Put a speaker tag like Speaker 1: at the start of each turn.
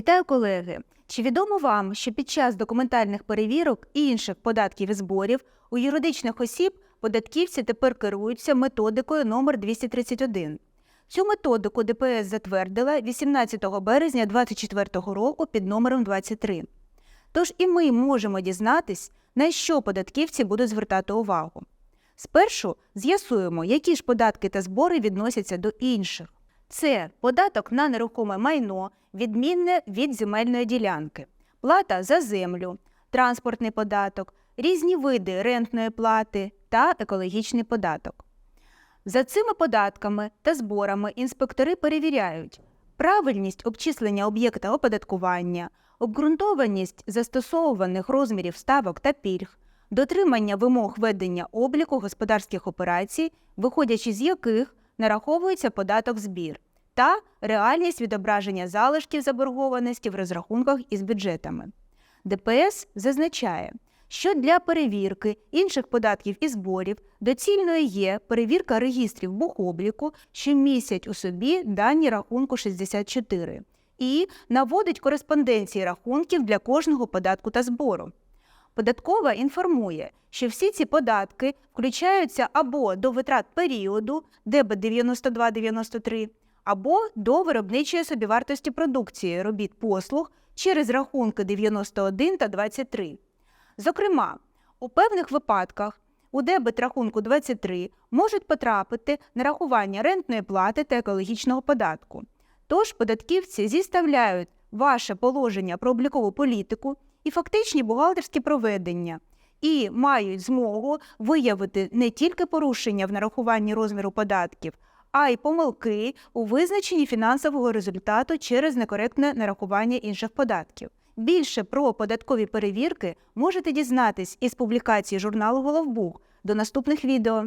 Speaker 1: Вітаю, колеги! Чи відомо вам, що під час документальних перевірок і інших податків і зборів у юридичних осіб податківці тепер керуються методикою номер 231? Цю методику ДПС затвердила 18 березня 2024 року під номером 23. Тож і ми можемо дізнатись, на що податківці будуть звертати увагу. Спершу з'ясуємо, які ж податки та збори відносяться до інших. Це податок на нерухоме майно, відмінне від земельної ділянки, плата за землю, транспортний податок, різні види рентної плати та екологічний податок. За цими податками та зборами інспектори перевіряють правильність обчислення об'єкта оподаткування, обґрунтованість застосовуваних розмірів ставок та пільг, дотримання вимог ведення обліку господарських операцій, виходячи з яких нараховується податок збір, та реальність відображення залишків заборгованості в розрахунках із бюджетами. ДПС зазначає, що для перевірки інших податків і зборів доцільною є перевірка регістрів бухобліку, що містять у собі дані рахунку 64, і наводить кореспонденції рахунків для кожного податку та збору. Податкова інформує, що всі ці податки включаються або до витрат періоду ДБ 9293, або до виробничої собівартості продукції робіт послуг через рахунки 91 та 23. Зокрема, у певних випадках у дебет рахунку 23 можуть потрапити нарахування рентної плати та екологічного податку. Тож податківці зіставляють ваше положення про облікову політику і фактичні бухгалтерські проведення, і мають змогу виявити не тільки порушення в нарахуванні розміру податків, а й помилки у визначенні фінансового результату через некоректне нарахування інших податків. Більше про податкові перевірки можете дізнатись із публікації журналу Головбух. До наступних відео.